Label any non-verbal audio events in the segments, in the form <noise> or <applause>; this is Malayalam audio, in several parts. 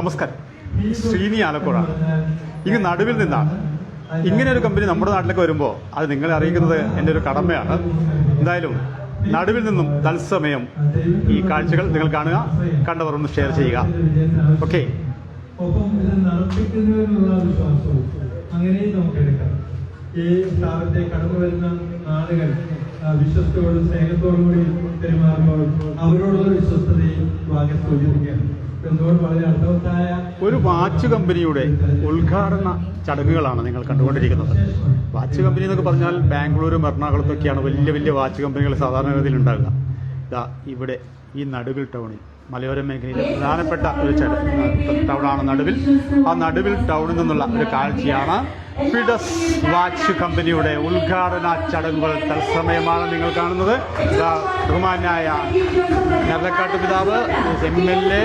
നമസ്കാരം. ശ്രീനി ആലക്കോടാണ് ഇങ്ങ് നടുവിൽ നിന്നാണ്. ഇങ്ങനെ ഒരു കമ്പനി നമ്മുടെ നാട്ടിലേക്ക് വരുമ്പോൾ അത് നിങ്ങളെ അറിയിക്കുന്നത് എന്റെ ഒരു കടമയാണ്. എന്തായാലും നടുവിൽ നിന്നും തത്സമയം ഈ കാഴ്ചകൾ നിങ്ങൾ കാണുക കണ്ടവർ ഒന്ന് ഷെയർ ചെയ്യുക. ഓക്കെ ഒപ്പം വിശ്വാസവും അങ്ങനെയും ഈ വിശ്വസ്തയോടും സ്നേഹത്തോടും കൂടി പെരുമാറുമ്പോൾ അവരോടുള്ള വിശ്വസ്തതയും വാങ്ങി അർത്ഥവത്തായ ഒരു വാച്ച് കമ്പനിയുടെ ഉദ്ഘാടന ചടങ്ങുകളാണ് നിങ്ങൾ കണ്ടുകൊണ്ടിരിക്കുന്നത്. വാച്ച് കമ്പനി എന്നൊക്കെ പറഞ്ഞാൽ ബാംഗ്ലൂരും എറണാകുളത്തൊക്കെയാണ് വലിയ വലിയ വാച്ച് കമ്പനികൾ സാധാരണഗതിയിൽ ഉണ്ടാകുക ഇതാ ഇവിടെ ഈ നടുവിൽ ടൗണിൽ മലയോര മേഖലയിലെ പ്രധാനപ്പെട്ട ഒരു ടൗണാണ് നടുവിൽ. ആ നടുവിൽ ടൗണിൽ നിന്നുള്ള ഒരു കാഴ്ചയാണ് ഫിഡസ് വാച്ച് കമ്പനിയുടെ ഉദ്ഘാടന ചടങ്ങുകൾ തത്സമയമാണ് നിങ്ങൾ കാണുന്നത്. ബഹുമാനായ നെല്ലക്കാട്ട് പിതാവ് M L A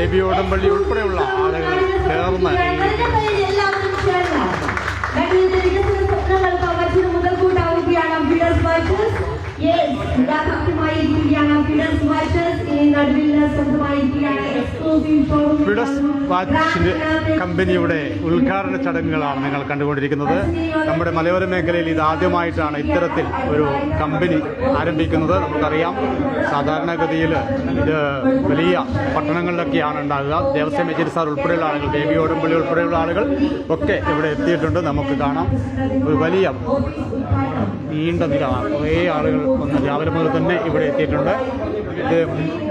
A B Odampalli ഉൾപ്പെടെയുള്ള ആളുകൾ ചേർന്ന് ഈ ഫിഡസ് വാച്ചിന്റെ കമ്പനിയുടെ ഉദ്ഘാടന ചടങ്ങുകളാണ് നിങ്ങൾ കണ്ടുകൊണ്ടിരിക്കുന്നത്. നമ്മുടെ മലയോര മേഖലയിൽ ഇത് ആദ്യമായിട്ടാണ് ഇത്തരത്തിൽ ഒരു കമ്പനി ആരംഭിക്കുന്നത്. നമുക്കറിയാം സാധാരണഗതിയിൽ ഇത് വലിയ പട്ടണങ്ങളിലൊക്കെയാണ് ഉണ്ടാകുക. ദേവസ്വം മേച്ചേരി സാർ ഉൾപ്പെടെയുള്ള ആളുകൾ ദേവി ഓടമ്പള്ളി ഉൾപ്പെടെയുള്ള ആളുകൾ ഒക്കെ ഇവിടെ എത്തിയിട്ടുണ്ട്. നമുക്ക് കാണാം. ഒരു വലിയ നീണ്ട നില കുറേ ആളുകൾ വന്ന് രാവിലെ മുതൽ തന്നെ ഇവിടെ എത്തിയിട്ടുണ്ട്. ഇത്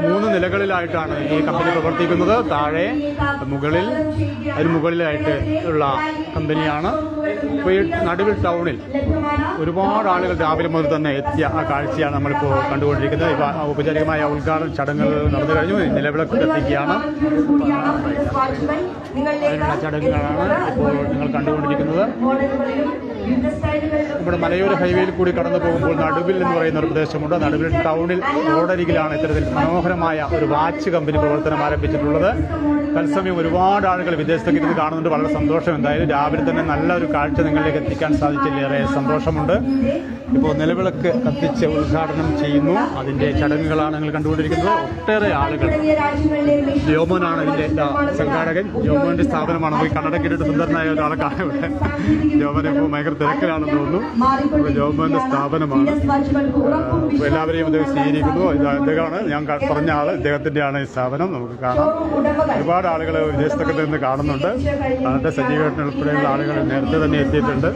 മൂന്ന് നിലകളിലായിട്ടാണ് ഈ കമ്പനി പ്രവർത്തിക്കുന്നത്. താഴെ മുകളിൽ അതിന് മുകളിലായിട്ട് ഉള്ള കമ്പനിയാണ്. ഇപ്പോൾ ഈ നടുവിൽ ടൗണിൽ ഒരുപാട് ആളുകൾ രാവിലെ മുതൽ തന്നെ എത്തിയ ആ കാഴ്ചയാണ് നമ്മളിപ്പോൾ കണ്ടുകൊണ്ടിരിക്കുന്നത്. ഇപ്പോൾ ഔപചാരികമായ ഉദ്ഘാടന ചടങ്ങുകൾ നടന്നു കഴിഞ്ഞു. നിലവിളക്ക് എത്തിക്കുകയാണ്. അതിനുള്ള ചടങ്ങുകളാണ് ഇപ്പോൾ നിങ്ങൾ കണ്ടുകൊണ്ടിരിക്കുന്നത്. നമ്മുടെ മലയോര ഹൈവേയിൽ കൂടി കടന്നു പോകുമ്പോൾ നടുവിൽ എന്ന് പറയുന്ന ഒരു പ്രദേശമുണ്ട്. നടുവിൽ ടൗണിൽ റോഡരികിലാണ് ഇത്തരത്തിൽ മനോഹരമായ ഒരു വാച്ച് കമ്പനി പ്രവർത്തനം ആരംഭിച്ചിട്ടുള്ളത്. തത്സമയം ഒരുപാട് ആളുകൾ വിദേശത്തേക്ക് ഇരുന്ന് കാണുന്നുണ്ട്. വളരെ സന്തോഷം എന്തായാലും. രാവിലെ തന്നെ നല്ല ഒരു കാഴ്ച നിങ്ങളിലേക്ക് എത്തിക്കാൻ സാധിച്ചില്ലേറെ സന്തോഷമുണ്ട്. ഇപ്പോൾ നിലവിളക്ക് കത്തിച്ച് ഉദ്ഘാടനം ചെയ്യുന്നു. അതിന്റെ ചടങ്ങുകളാണ് നിങ്ങൾ കണ്ടുകൊണ്ടിരിക്കുന്നത്. ഒട്ടേറെ ആളുകൾ. ജോമോനാണ് ഇതിന്റെ ഇതാ സംഘാടകൻ. ജോമോന്റെ സ്ഥാപനമാണ്. പോയി കണ്ണടക്കിട്ട് സുന്ദരനായ ഒരാളെ കാണാൻ ഇവിടെ. ജോമൻ ഇപ്പോൾ ഭയങ്കര തിരക്കിലാണെന്ന് തോന്നുന്നു. ഗവൺമെന്റ് സ്ഥാപനമാണ്. എല്ലാവരെയും ഇത് സ്വീകരിക്കുന്നു. ഇദ്ദേഹമാണ്. ഞാൻ പറഞ്ഞ ആൾ. ഇദ്ദേഹത്തിന്റെയാണ് ഈ സ്ഥാപനം. നമുക്ക് കാണാം. ഒരുപാട് ആളുകൾ വിദേശത്തൊക്കെ നിന്ന് കാണുന്നുണ്ട്. അതിന്റെ സജ്ജീകരണം ഉൾപ്പെടെയുള്ള ആളുകൾ നേരത്തെ തന്നെ എത്തിയിട്ടുണ്ട്.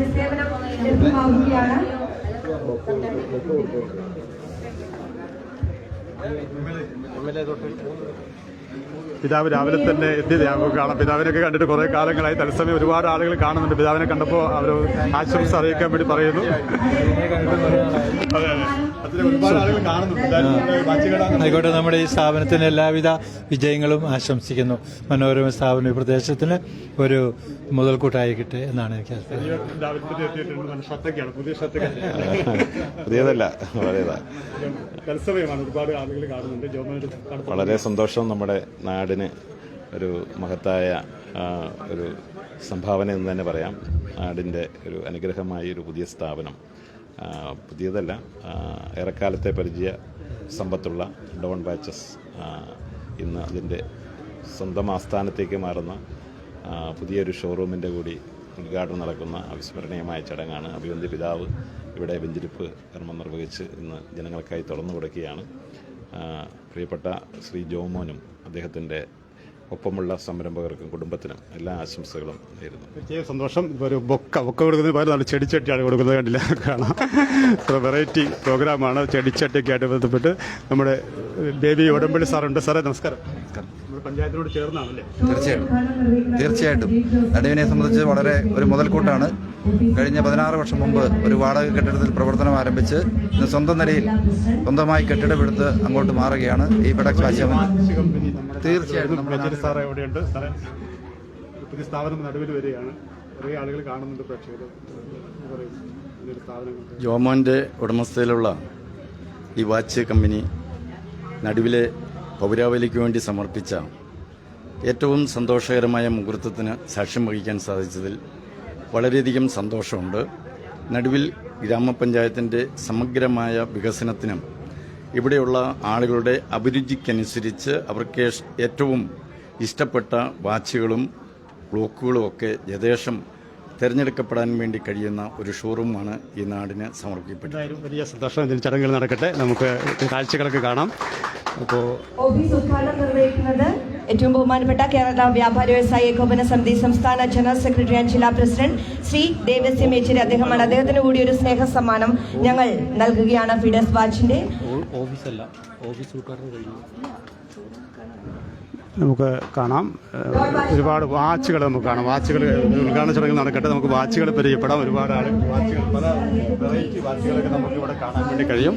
പിതാവ് രാവിലെ തന്നെ എത്തി കാണാം. പിതാവിനൊക്കെ കണ്ടിട്ട് കുറേ കാലങ്ങളായി. തത്സമയം ഒരുപാട് ആളുകൾ കാണുന്നുണ്ട്. പിതാവിനെ കണ്ടപ്പോൾ അവർ ആശംസ അറിയിക്കാൻ വേണ്ടി പറയുന്നു. അതെ അതെ. ആയിക്കോട്ടെ നമ്മുടെ ഈ സ്ഥാപനത്തിന് എല്ലാവിധ വിജയങ്ങളും ആശംസിക്കുന്നു. മനോരമ സ്ഥാപനം ഈ പ്രദേശത്തിന് ഒരു മുതൽക്കൂട്ടായിരിക്കട്ടെ എന്നാണ് എനിക്ക് പുതിയതല്ല വളരെ സന്തോഷം നമ്മുടെ നാടിന് ഒരു മഹത്തായ ഒരു സംഭാവന എന്ന് തന്നെ പറയാം. നാടിന്റെ ഒരു അനുഗ്രഹമായ ഒരു പുതിയ സ്ഥാപനം പുതിയതല്ല. ഏറെക്കാലത്തെ പരിചയ സമ്പത്തുള്ള ഡോൺ ബാച്ചസ് ഇന്ന് അതിന്റെ സ്വന്തം ആസ്ഥാനത്തേക്ക് മാറുന്ന പുതിയൊരു ഷോറൂമിന്റെ കൂടി ഉദ്ഘാടനം നടക്കുന്ന അവിസ്മരണീയമായ ചടങ്ങാണ്. അഭിവന്തി പിതാവ് ഇവിടെ വെഞ്ചിരിപ്പ് കർമ്മം നിർവഹിച്ച് ഇന്ന് ജനങ്ങൾക്കായി തുറന്നു കൊടുക്കുകയാണ്. പ്രിയപ്പെട്ട ശ്രീ ജോമോനും അദ്ദേഹത്തിന്റെ ഒപ്പമുള്ള സംരംഭകർക്കും കുടുംബത്തിനും എല്ലാ ആശംസകളും നേരുന്നു. തീർച്ചയായും സന്തോഷം. ഒരു ബൊക്ക ബൊക്ക കൊടുക്കുന്നതിന് പകരം നല്ല ചെടിച്ചട്ടിയാണ് കൊടുക്കുന്നത് കണ്ടില്ല. കാണാം. വെറൈറ്റി പ്രോഗ്രാമാണ്. ചെടിച്ചട്ടിയൊക്കെ ആയിട്ട് ബന്ധപ്പെട്ട് നമ്മുടെ ബേബി ഉടമ്പള്ളി സാറുണ്ട്. സാറേ നമസ്കാരം. നമ്മുടെ പഞ്ചായത്തിനോട് ചേർന്നാണല്ലേ? തീർച്ചയായിട്ടും. തീർച്ചയായിട്ടും. നടുവിനെ സംബന്ധിച്ച് വളരെ ഒരു മുതൽക്കൂട്ടാണ്. കഴിഞ്ഞ പതിനാറ് വർഷം മുമ്പ് ഒരു വാടക കെട്ടിടത്തിൽ പ്രവർത്തനം ആരംഭിച്ച് സ്വന്തം നിലയിൽ സ്വന്തമായി കെട്ടിടമെടുത്ത് അങ്ങോട്ട് മാറുകയാണ്. ഈ കമ്പനി നമ്മുടെ തീർച്ചയായിട്ടും നമ്മുടെ ബജറ്റ് സാറേ എവിടെയുണ്ട്? സാറേ ഒരു പുതിയ സ്ഥാപനം നടുവിൽ വരികയാണ്. കുറേ ആളുകൾ കാണുന്നുണ്ട് പ്രേക്ഷകർ ജോമോന്റെ ഉടമസ്ഥയിലുള്ള ഈ വാച്ച് കമ്പനി നടുവിലെ പൗരാവലിക്ക് വേണ്ടി സമർപ്പിച്ച ഏറ്റവും സന്തോഷകരമായ മുഹൂർത്തത്തിന് സാക്ഷ്യം വഹിക്കാൻ സാധിച്ചതിൽ വളരെയധികം സന്തോഷമുണ്ട്. നടുവിൽ ഗ്രാമപഞ്ചായത്തിന്റെ സമഗ്രമായ വികസനത്തിനും ഇവിടെയുള്ള ആളുകളുടെ അഭിരുചിക്കനുസരിച്ച് അവർക്ക് ഏറ്റവും ഇഷ്ടപ്പെട്ട വാച്ചുകളും ബ്ലോക്കുകളും ഒക്കെ യഥേഷം തിരഞ്ഞെടുക്കപ്പെടാൻ വേണ്ടി കഴിയുന്ന ഒരു ഷോറൂമാണ് ഈ നാടിന് സമർപ്പിക്കപ്പെട്ടത്. എന്തായാലും വലിയ സന്തോഷം. ഇതിന് ചടങ്ങുകൾ നടക്കട്ടെ. നമുക്ക് കാഴ്ചകളൊക്കെ കാണാം. അപ്പോൾ ഓഫീസ് ഉദ്ഘാടനം നിർവഹിക്കുന്നത് ഏറ്റവും ബഹുമാനപ്പെട്ട കേരള വ്യാപാര വ്യവസായ ഏകോപന സമിതി സംസ്ഥാന ജനറൽ സെക്രട്ടറി ആൻഡ് ജില്ലാ പ്രസിഡന്റ് ശ്രീ ദേവസ്യം മേച്ചേരി. അദ്ദേഹമാണ് അദ്ദേഹത്തിന് കൂടി ഒരു സ്നേഹ സമ്മാനം ഞങ്ങൾ നൽകുകയാണ്. ഫിഡസ് വാച്ചിന്റെ ഓഫീസല്ല. ഓഫീസ് ഉദ്ഘാടനം കഴിഞ്ഞു. നമുക്ക് കാണാം. ഒരുപാട് വാച്ചുകൾ നമുക്ക് കാണാം. വാച്ചുകൾ ഉദ്ഘാടന ചടങ്ങ് നടക്കട്ടെ. നമുക്ക് വാച്ചുകൾ പരിചയപ്പെടാം. ഒരുപാട് ആൾ വാച്ചുകൾ പല വെറൈറ്റി വാച്ചുകളൊക്കെ നമുക്ക് ഇവിടെ കാണാൻ വേണ്ടി കഴിയും.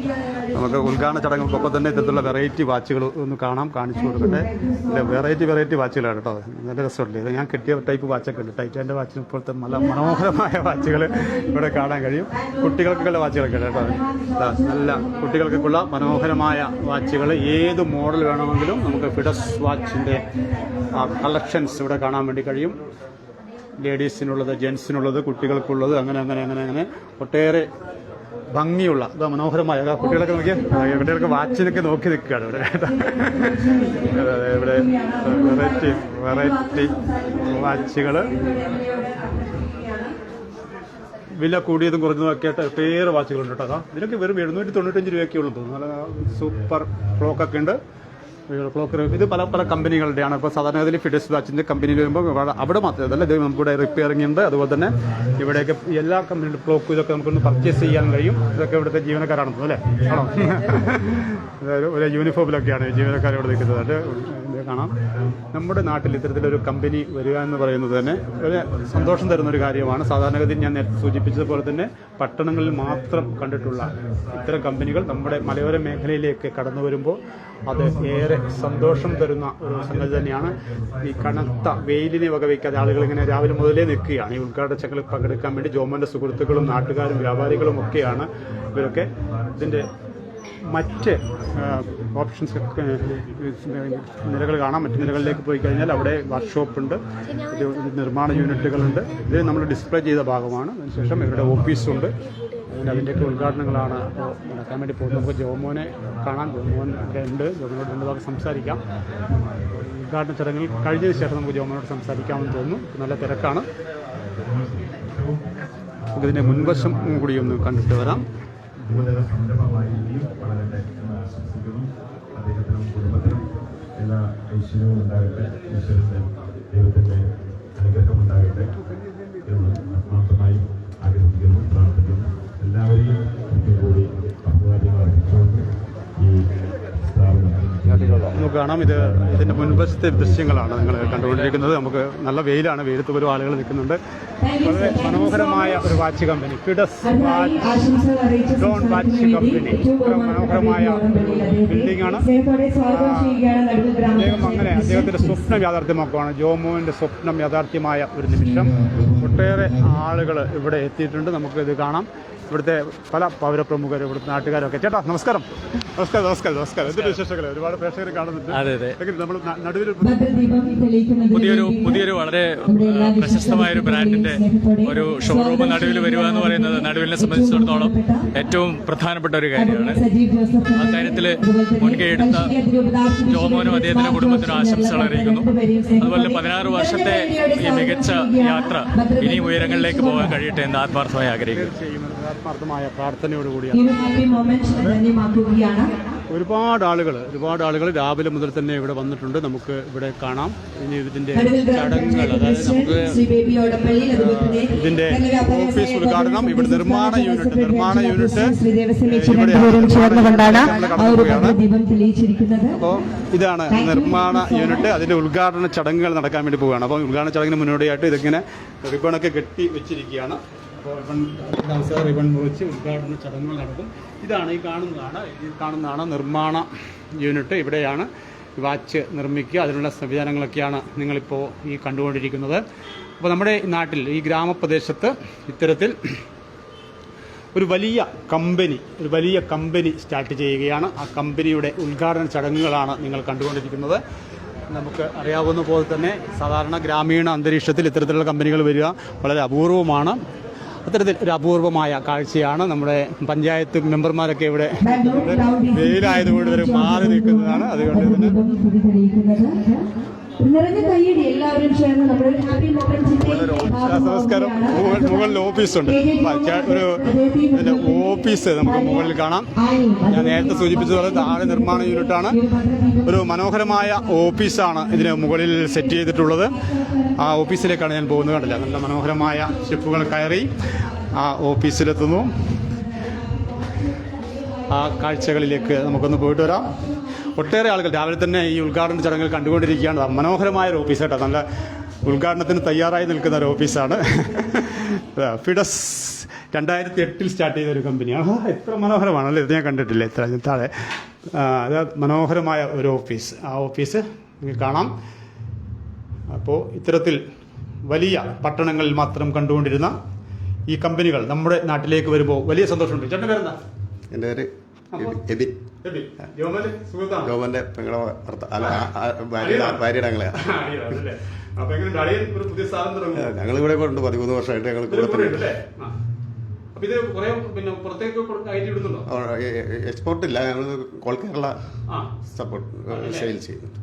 നമുക്ക് ഉദ്ഘാടന ചടങ്ങുകൾക്കൊപ്പം തന്നെ ഇത്തരത്തിലുള്ള വെറൈറ്റി വാച്ചുകൾ ഒന്ന് കാണാം. കാണിച്ചു കൊടുക്കട്ടെ. അല്ലെ വെറൈറ്റി വെറൈറ്റി വാച്ചുകളാണ് കേട്ടോ. നല്ല രസമുണ്ട്. ഇത് ഞാൻ കിട്ടിയ ടൈപ്പ് വാച്ചൊക്കെ ഉണ്ട്. ടൈറ്റാന്റെ വാച്ചിന് ഇപ്പോഴത്തെ നല്ല മനോഹരമായ വാച്ചുകൾ ഇവിടെ കാണാൻ കഴിയും. കുട്ടികൾക്കുള്ള വാച്ചുകളൊക്കെ ഉണ്ട് കേട്ടോ. നല്ല കുട്ടികൾക്കുള്ള മനോഹരമായ വാച്ചുകൾ. ഏത് മോഡൽ വേണമെങ്കിലും നമുക്ക് ഫിഡസ് വാച്ചിന്റെ കളക്ഷൻസ് ഇവിടെ കാണാൻ വേണ്ടി കഴിയും. ലേഡീസിനുള്ളത് ജെൻസിനുള്ളത് കുട്ടികൾക്കുള്ളത് അങ്ങനെ അങ്ങനെ അങ്ങനെ അങ്ങനെ. ഒട്ടേറെ ഭംഗിയുള്ള ഇതാ മനോഹരമായ. അതാ കുട്ടികളൊക്കെ നോക്കിയാൽ കുട്ടികൾക്ക് വാച്ചിനൊക്കെ നോക്കി നിൽക്കുകയാണ് ഇവിടെ. കേട്ടോ. അതെ, അതെ, ഇവിടെ വെറൈറ്റി വെറൈറ്റി വാച്ചുകൾ വില കൂടിയതും കുറഞ്ഞതും ഒക്കെ ആയിട്ട് ഒട്ടേറെ വാച്ചുകളുണ്ട് കേട്ടോ. അതാ ഇതിനൊക്കെ വെറും എഴുന്നൂറ്റി തൊണ്ണൂറ്റഞ്ച് രൂപയൊക്കെ ഉള്ളൂ നല്ല സൂപ്പർ ക്ലോക്കൊക്കെ ഉണ്ട്. ക്ലോക്ക് ഇത് പല പല കമ്പനികളുടെയാണ്. ഇപ്പോൾ സാധാരണ ഇതിൽ ഫിഡസ് വാച്ചിന്റെ കമ്പനിയിൽ വരുമ്പോൾ അവിടെ മാത്രമല്ല ഇത് നമുക്കിവിടെ റിപ്പയറിംഗ് ഉണ്ട് അതുപോലെ തന്നെ ഇവിടെയൊക്കെ എല്ലാ കമ്പനിയുടെ ക്ലോക്കും ഇതൊക്കെ നമുക്കൊന്ന് പർച്ചേസ് ചെയ്യാൻ കഴിയും. ഇതൊക്കെ ഇവിടുത്തെ ജീവനക്കാരാണെന്ന് അല്ലേ? ആണോ? <laughs> അതായത് ഒരു യൂണിഫോമിലൊക്കെയാണ് ജീവനക്കാർ ഇവിടെ നിൽക്കുന്നത്. അത് കാണാം. നമ്മുടെ നാട്ടിൽ ഇത്തരത്തിലൊരു കമ്പനി വരിക എന്ന് പറയുന്നത് തന്നെ ഒരു സന്തോഷം തരുന്ന ഒരു കാര്യമാണ്. സാധാരണഗതിയിൽ ഞാൻ നേരത്തെ സൂചിപ്പിച്ചതുപോലെ തന്നെ പട്ടണങ്ങളിൽ മാത്രം കണ്ടിട്ടുള്ള ഇത്തരം കമ്പനികൾ നമ്മുടെ മലയോര മേഖലയിലേക്ക് കടന്നു വരുമ്പോൾ അത് ഏറെ സന്തോഷം തരുന്ന ഒരു സംഗതി തന്നെയാണ്. ഈ കനത്ത വെയിലിനെ വകവയ്ക്കാതെ ആളുകൾ ഇങ്ങനെ രാവിലെ മുതലേ നിൽക്കുകയാണ്. ഈ ഉദ്ഘാടന ചക്കളിൽ പങ്കെടുക്കാൻ വേണ്ടി ജോമന്റെ സുഹൃത്തുക്കളും നാട്ടുകാരും വ്യാപാരികളും ഒക്കെയാണ് ഇവരൊക്കെ. ഇതിന്റെ മറ്റ് ഓപ്ഷൻസ് നിലകൾ കാണാം. മറ്റ് നിലകളിലേക്ക് പോയി കഴിഞ്ഞാൽ അവിടെ വർക്ക്ഷോപ്പ് ഉണ്ട്. നിർമ്മാണ യൂണിറ്റുകളുണ്ട് ഇത് നമ്മൾ ഡിസ്പ്ലേ ചെയ്ത ഭാഗമാണ്. അതിനുശേഷം ഇവരുടെ ഓഫീസുണ്ട് അങ്ങനെ അതിന്റെയൊക്കെ ഉദ്ഘാടനങ്ങളാണ്. അപ്പോൾ നടക്കാൻ വേണ്ടി പോകുന്നത്. നമുക്ക് ജോമോനെ കാണാം. ജോമോൻ ഒക്കെ ഉണ്ട്. ജോമോനോട് രണ്ട് ഭാഗം സംസാരിക്കാം. ഉദ്ഘാടന ചടങ്ങിൽ കഴിഞ്ഞതിന് ശേഷം നമുക്ക് ജോമോനോട് സംസാരിക്കാമെന്ന് തോന്നുന്നു. നല്ല തിരക്കാണ്. നമുക്കിതിന്റെ മുൻവശം കൂടി ഒന്ന് കണ്ടിട്ട് വരാം. ഐശ്വര്യവും ഉണ്ടാകട്ടെ. ഉണ്ടാകട്ടെ എന്ന് ആത്മാർത്ഥമായി ആഗ്രഹിക്കുന്നു പ്രാർത്ഥിക്കുന്നു. എല്ലാവരെയും ഒരിക്കൽ കൂടി അഭിവാദ്യങ്ങൾ അർപ്പിച്ചുകൊണ്ട് ഈ നമുക്ക് കാണാം. ഇത് ഇതിന്റെ മുൻവശത്തെ ദൃശ്യങ്ങളാണ് നിങ്ങൾ കണ്ടുകൊണ്ടിരിക്കുന്നത്. നമുക്ക് നല്ല വെയിലാണ്. വെയിലത്ത് ഒരു ആളുകൾ നിൽക്കുന്നുണ്ട്. വളരെ മനോഹരമായ ഒരു watch company. Fidus watch Don watch company. മനോഹരമായ ബിൽഡിംഗ് ആണ് അദ്ദേഹം അങ്ങനെ അദ്ദേഹത്തിന്റെ സ്വപ്നം യാഥാർത്ഥ്യമാക്കുവാണ്. ജോമോന്റെ സ്വപ്നം യാഥാർത്ഥ്യമായ ഒരു നിമിഷം. ഒട്ടേറെ ആളുകൾ ഇവിടെ എത്തിയിട്ടുണ്ട്. നമുക്ക് ഇത് കാണാം. ഇവിടുത്തെ പല പൗരപ്രമുഖരും ഇവിടുത്തെ നാട്ടുകാരൊക്കെ. ചേട്ടാ നമസ്കാരം. നമസ്കാരം നമസ്കാരം നമസ്കാരം. എന്തൊരു വിശേഷങ്ങൾ ഒരുപാട് പ്രേക്ഷകർ കാണുന്നുണ്ട്. നമ്മൾ നടുവിൽ പുതിയൊരു പുതിയൊരു വളരെ പ്രശസ്തമായ ഒരു ബ്രാൻഡിന്റെ ഒരു ഷോറൂം നടുവിൽ വരിക എന്ന് പറയുന്നത് നടുവിലിനെ സംബന്ധിച്ചിടത്തോളം ഏറ്റവും പ്രധാനപ്പെട്ട ഒരു കാര്യമാണ്. ആ കാര്യത്തിൽ മുൻകൈ എടുത്ത ജോമോനും അദ്ദേഹത്തിന്റെ കുടുംബത്തിനും ആശംസകൾ അറിയിക്കുന്നു. അതുപോലെ പതിനാറ് വർഷത്തെ ഈ മികച്ച യാത്ര ഇനിയും ഉയരങ്ങളിലേക്ക് പോകാൻ കഴിയട്ടെ എന്ന് ആത്മാർത്ഥമായി ആഗ്രഹിക്കുന്നു. ആത്മാർത്ഥമായ പ്രാർത്ഥനയോടുകൂടിയാണ് ഒരുപാട് ആളുകൾ ഒരുപാട് ആളുകൾ രാവിലെ മുതൽ തന്നെ ഇവിടെ വന്നിട്ടുണ്ട്. നമുക്ക് ഇവിടെ കാണാം. ഇനി ഇതിന്റെ ചടങ്ങുകൾ അതായത് നമുക്ക് ഇതിന്റെ ഓഫീസ് ഉദ്ഘാടനം ഇവിടെ നിർമ്മാണ യൂണിറ്റ് നിർമ്മാണ യൂണിറ്റ് അപ്പോൾ ഇതാണ് നിർമ്മാണ യൂണിറ്റ്. അതിന്റെ ഉദ്ഘാടന ചടങ്ങുകൾ നടക്കാൻ വേണ്ടി പോവുകയാണ്. അപ്പോൾ ഉദ്ഘാടന ചടങ്ങിന് മുന്നോടിയായിട്ട് ഇതിങ്ങനെ റിബണൊക്കെ കെട്ടി വെച്ചിരിക്കുകയാണ്. റിബൺ അവസരം റിബൺ മുറിച്ച് ഉദ്ഘാടന ചടങ്ങുകൾ നടക്കും. ഇതാണ് ഈ കാണുന്നതാണ്. ഈ കാണുന്നതാണ് നിർമ്മാണ യൂണിറ്റ്. ഇവിടെയാണ് വാച്ച് നിർമ്മിക്കുക. അതിനുള്ള സംവിധാനങ്ങളൊക്കെയാണ് നിങ്ങളിപ്പോൾ ഈ കണ്ടുകൊണ്ടിരിക്കുന്നത്. അപ്പോൾ നമ്മുടെ നാട്ടിൽ ഈ ഗ്രാമപ്രദേശത്ത് ഇത്തരത്തിൽ ഒരു വലിയ കമ്പനി ഒരു വലിയ കമ്പനി സ്റ്റാർട്ട് ചെയ്യുകയാണ്. ആ കമ്പനിയുടെ ഉദ്ഘാടന ചടങ്ങുകളാണ് നിങ്ങൾ കണ്ടുകൊണ്ടിരിക്കുന്നത്. നമുക്ക് അറിയാവുന്ന പോലെ തന്നെ സാധാരണ ഗ്രാമീണ അന്തരീക്ഷത്തിൽ ഇത്തരത്തിലുള്ള കമ്പനികൾ വരിക വളരെ അപൂർവമാണ്. അത്തരത്തിൽ ഒരു അപൂർവമായ കാഴ്ചയാണ് നമ്മുടെ പഞ്ചായത്ത് മെമ്പർമാരൊക്കെ ഇവിടെ വെയിലായതുകൊണ്ട് ഇവർ മാറി നിൽക്കുന്നതാണ്. അതുകൊണ്ട് തന്നെ നിറഞ്ഞ കൈയടി എല്ലാവരും ചേർന്ന് നമ്മൾ ഹാപ്പി നമസ്കാരം മുകളിൽ ഓഫീസുണ്ട് ഒരു ഓഫീസ് നമുക്ക് മുകളിൽ കാണാം. ഞാൻ നേരത്തെ സൂചിപ്പിച്ചതുപോലെ താഴെ നിർമ്മാണ യൂണിറ്റാണ് ഒരു മനോഹരമായ ഓഫീസാണ് ഇതിന് മുകളിൽ സെറ്റ് ചെയ്തിട്ടുള്ളത്. ആ ഓഫീസിലേക്കാണ് ഞാൻ പോകുന്നത് കണ്ടില്ല? നല്ല മനോഹരമായ സ്റ്റെപ്പുകൾ കയറി ആ ഓഫീസിലെത്തുന്നു ആ കാഴ്ചകളിലേക്ക് നമുക്കൊന്ന് പോയിട്ട് വരാം. ഒട്ടേറെ ആളുകൾ രാവിലെ തന്നെ ഈ ഉദ്ഘാടന ചടങ്ങിൽ കണ്ടുകൊണ്ടിരിക്കുകയാണ്. മനോഹരമായ ഒരു ഓഫീസ് കേട്ടോ. നല്ല ഉദ്ഘാടനത്തിന് തയ്യാറായി നിൽക്കുന്ന ഒരു ഓഫീസാണ് ഫിഡസ് രണ്ടായിരത്തി എട്ടിൽ സ്റ്റാർട്ട് ചെയ്തൊരു കമ്പനിയാണ് എത്ര മനോഹരമാണല്ലേ ഇത് ഞാൻ കണ്ടിട്ടില്ല. ഇത്ര താഴെ. അത് മനോഹരമായ ഒരു ഓഫീസ് ആ ഓഫീസ് നിങ്ങൾക്ക് കാണാം. അപ്പോൾ ഇത്തരത്തിൽ വലിയ പട്ടണങ്ങളിൽ മാത്രം കണ്ടുകൊണ്ടിരുന്ന ഈ കമ്പനികൾ നമ്മുടെ നാട്ടിലേക്ക് വരുമ്പോൾ വലിയ സന്തോഷമുണ്ട്. ചേട്ടൻ പേരെന്താ? എന്റെ പേര് എബിൻ ജോമോന്റെ പെങ്ങളെ ഭാര്യയുടെ അങ്ങളെ. ഇവിടെ കൊണ്ട് പതിമൂന്ന് വർഷമായിട്ട് ഞങ്ങൾ കൂടെ എക്സ്പോർട്ട് ഇല്ല. ഞങ്ങൾ കോൾ കേരള സപ്പോർട്ട് സെയിൽ ചെയ്യുന്നുണ്ട്.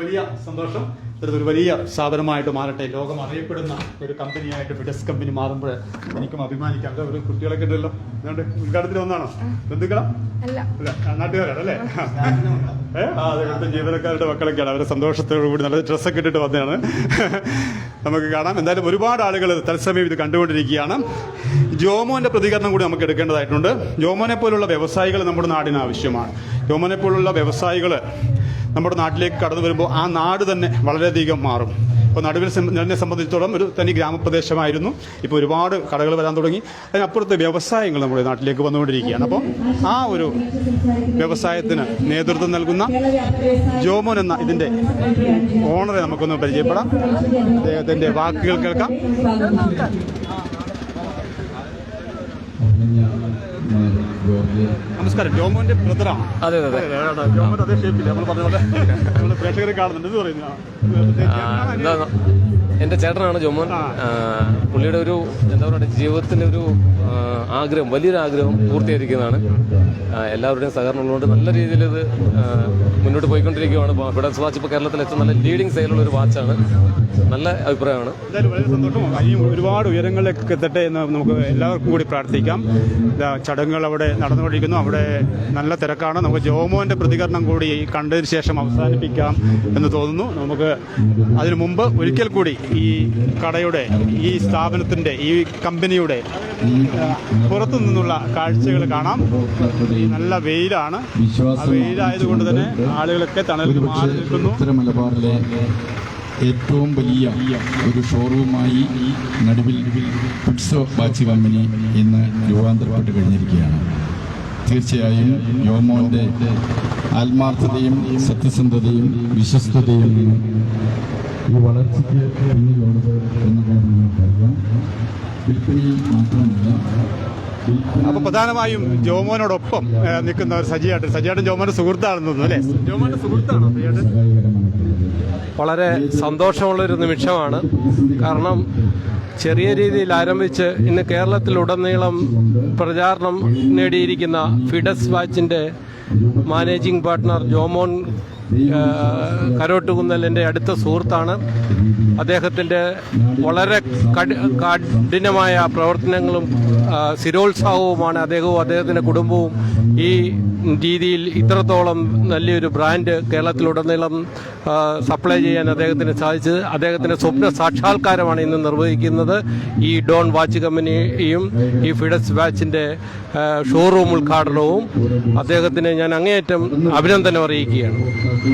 വലിയ സന്തോഷം. ഇത്തരത്തിൽ വലിയ സ്ഥാപനമായിട്ട് മാറട്ടെ. ലോകം അറിയപ്പെടുന്ന ഒരു കമ്പനിയായിട്ട് ഫിഡസ് കമ്പനി മാറുമ്പോൾ എനിക്കും അഭിമാനിക്കാം. ഒരു കുട്ടികളൊക്കെ ഉണ്ടല്ലോ. അതുകൊണ്ട് ഉദ്ഘാടനത്തിന് ഒന്നാണോ ബന്ധുക്കളാ? അല്ല. അല്ല ആ, നാട്ടുകാരാണ് അല്ലേ? ഏ? ആ അതെ ഇവിടുത്തെ ജീവനക്കാരുടെ മക്കളൊക്കെയാണ്. അവരെ സന്തോഷത്തോടു കൂടി നല്ല ഡ്രസ്സൊക്കെ ഇട്ടിട്ട് വന്നതാണ്. നമുക്ക് കാണാം. എന്തായാലും ഒരുപാട് ആളുകൾ തത്സമയം ഇത് കണ്ടുകൊണ്ടിരിക്കുകയാണ്. ജോമോന്റെ പ്രതികരണം കൂടി നമുക്ക് എടുക്കേണ്ടതായിട്ടുണ്ട്. ജോമോനെ പോലുള്ള വ്യവസായികൾ നമ്മുടെ നാടിന് ആവശ്യമാണ്. ജോമോനെ പോലുള്ള വ്യവസായികൾ നമ്മുടെ നാട്ടിലേക്ക് കടന്നു വരുമ്പോൾ ആ നാട് തന്നെ വളരെയധികം മാറും. ഇപ്പോൾ നടുവിൽ എന്നെ സംബന്ധിച്ചിടത്തോളം ഒരു തനി ഗ്രാമപ്രദേശമായിരുന്നു. ഇപ്പോൾ ഒരുപാട് കടകൾ വരാൻ തുടങ്ങി. അതിനപ്പുറത്തെ വ്യവസായങ്ങൾ നമ്മുടെ നാട്ടിലേക്ക് വന്നുകൊണ്ടിരിക്കുകയാണ്. അപ്പോൾ ആ ഒരു വ്യവസായത്തിന് നേതൃത്വം നൽകുന്ന ജോമോൻ എന്ന ഇതിന്റെ ഓണറെ നമുക്കൊന്ന് പരിചയപ്പെടാം. അദ്ദേഹത്തിന്റെ വാക്കുകൾ കേൾക്കാം. നമസ്കാരം. ജോമോന്റെ ബ്രദറാണ് അതെ അതെ ജോമോന്റെ അതേ ഷേപ്പില്ല നമ്മൾ പറഞ്ഞ പോലെ നമ്മൾ പ്രേക്ഷകരെ കാണുന്നുണ്ട് ഇത് പറയുന്നു എന്താ എന്റെ ചേട്ടനാണ് ജോമോൻ. പുള്ളിയുടെ ഒരു എന്താ പറയുക ജീവിതത്തിന്റെ ഒരു ആഗ്രഹം വലിയൊരു ആഗ്രഹം പൂർത്തീകരിക്കുന്നതാണ്. എല്ലാവരുടെയും സഹകരണം ഉള്ളതുകൊണ്ട് നല്ല രീതിയിൽ ഇത് മുന്നോട്ട് പോയിക്കൊണ്ടിരിക്കുകയാണ്. ഫിഡൻസ് വാച്ച് ഇപ്പോൾ കേരളത്തിൽ ഏറ്റവും നല്ല ലീഡിങ് സെയിലുള്ള ഒരു വാച്ചാണ് നല്ല അഭിപ്രായമാണ്. വളരെ സന്തോഷം. ഇനിയും ഒരുപാട് ഉയരങ്ങളിലേക്ക് എത്തട്ടെ എന്ന് നമുക്ക് എല്ലാവർക്കും കൂടി പ്രാർത്ഥിക്കാം. ചടങ്ങുകൾ അവിടെ നടന്നുകൊണ്ടിരിക്കുന്നു. അവിടെ നല്ല തിരക്കാണ്. നമുക്ക് ജോമോന്റെ പ്രതികരണം കൂടി കണ്ടതിന് ശേഷം അവസാനിപ്പിക്കാം എന്ന് തോന്നുന്നു. നമുക്ക് അതിനു മുമ്പ് ഒരിക്കൽ കൂടി ഈ കടയുടെ ഈ സ്ഥാപനത്തിന്റെ ഈ കമ്പനിയുടെ പുറത്തു നിന്നുള്ള കാഴ്ചകൾ കാണാം. നല്ല വെയിലാണ്. വെയിലായതുകൊണ്ട് തന്നെ ആളുകളൊക്കെ തണലിൽ മാറി നിൽക്കുന്നു. ഏറ്റവും വലിയ ഒരു ഷോറൂമായി നടുവിൽ ഫിറ്റ്സോ ബാച്ചി കമ്പനി ഇന്ന് രൂപാന്തരപ്പെട്ട് കഴിഞ്ഞിരിക്കുകയാണ്. തീർച്ചയായും യോമോന്റെ ആത്മാർത്ഥതയും സത്യസന്ധതയും വിശ്വസ്തതയും ഈ വളർച്ചയ്ക്ക് പിന്നിലുള്ളത് എന്ന കാര്യം നമുക്കറിയാം വിൽപ്പനയിൽ മാത്രമല്ല അപ്പൊ പ്രധാനമായും ജോമോനോടൊപ്പം നിൽക്കുന്ന ഒരു സജിയാട്ടൻ. സജിയാട്ടൻ ജോമോന്റെ സുഹൃത്താണെന്ന് തോന്നുന്നു അല്ലേ? ജോമോന്റെ സുഹൃത്താണോ വളരെ വളരെ സന്തോഷമുള്ളൊരു നിമിഷമാണ്. കാരണം ചെറിയ രീതിയിൽ ആരംഭിച്ച് ഇന്ന് കേരളത്തിലുടനീളം പ്രചാരണം നേടിയിരിക്കുന്ന ഫിഡസ് വാച്ചിന്റെ മാനേജിംഗ് പാർട്ട്ണർ ജോമോൻ കരോട്ടുകുന്നൽ എന്റെ അടുത്ത സുഹൃത്താണ്. അദ്ദേഹത്തിന്റെ വളരെ കഠിനമായ പ്രവർത്തനങ്ങളും സ്ഥിരോത്സാഹവുമാണ് അദ്ദേഹവും അദ്ദേഹത്തിന്റെ കുടുംബവും ഈ രീതിയിൽ ഇത്രത്തോളം നല്ലൊരു ബ്രാൻഡ് കേരളത്തിലുടനീളം സപ്ലൈ ചെയ്യാൻ അദ്ദേഹത്തിന് സാധിച്ചത്. അദ്ദേഹത്തിന്റെ സ്വപ്ന സാക്ഷാത്കാരമാണ് ഇന്ന് നിർവഹിക്കുന്നത് ഈ ഡോൺ വാച്ച് കമ്പനിയും ഈ ഫിഡസ് വാച്ചിന്റെ ഷോറൂം ഉദ്ഘാടനവും. അദ്ദേഹത്തിന് ഞാൻ അങ്ങേയറ്റം അഭിനന്ദനം അറിയിക്കുകയാണ്.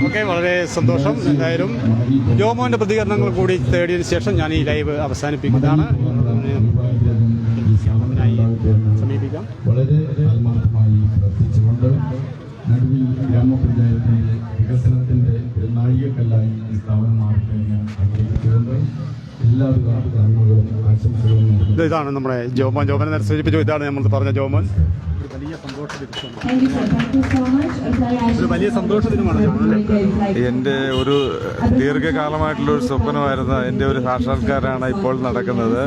ഓക്കെ വളരെ സന്തോഷം. എന്തായാലും ജോമോന്റെ പ്രതികരണങ്ങൾ കൂടി തേടിയതിനു ശേഷം ഞാൻ ഈ ലൈവ് അവസാനിപ്പിക്കുന്നതാണ്. സമീപിക്കാം. വളരെ ഈ സ്ഥാപനം ഞാൻ ആഗ്രഹിച്ചുകൊണ്ട് എല്ലാവിധ കർമ്മങ്ങളും ആശംസകളും നേരുന്നു. ഇതാണ് നമ്മുടെ ജോമോൻ. ജോമനെ സൂചിപ്പിച്ചു. ഇതാണ് നമ്മൾ പറഞ്ഞ ജോമോൻ. മച്ച് ഒരു? എന്റെ ദീർഘകാലമായിട്ടുള്ള ഒരു സ്വപ്നമായിരുന്നു എന്റെ ഒരു സാക്ഷാത്കാരമാണ് ഇപ്പോൾ നടക്കുന്നത്.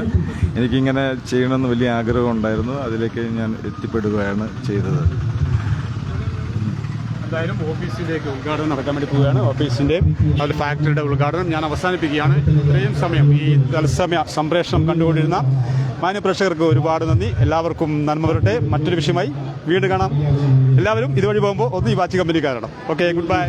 എനിക്കിങ്ങനെ ചെയ്യണമെന്ന് വലിയ ആഗ്രഹം ഉണ്ടായിരുന്നു. അതിലേക്ക് ഞാൻ എത്തിപ്പെടുകയാണ് ചെയ്തത്. എന്തായാലും ഓഫീസിലേക്ക് ഉദ്ഘാടനം നടക്കാൻ വേണ്ടി പോവുകയാണ്. ഓഫീസിന്റെ അത് ഫാക്ടറിയുടെ ഉദ്ഘാടനം ഞാൻ അവസാനിപ്പിക്കുകയാണ്. ഇത്രയും സമയം ഈ തത്സമയ സംപ്രേഷണം കണ്ടുകൊണ്ടിരുന്ന മാന്യപ്രേക്ഷകർക്ക് ഒരുപാട് നന്ദി. എല്ലാവർക്കും നന്മ വരട്ടെ. മറ്റൊരു വിഷയമായി വീട് കാണാം. എല്ലാവരും ഇതുവഴി പോകുമ്പോൾ ഒന്ന് ഈ വാച്ച് കമ്പനിക്കാരണം. Okay good bye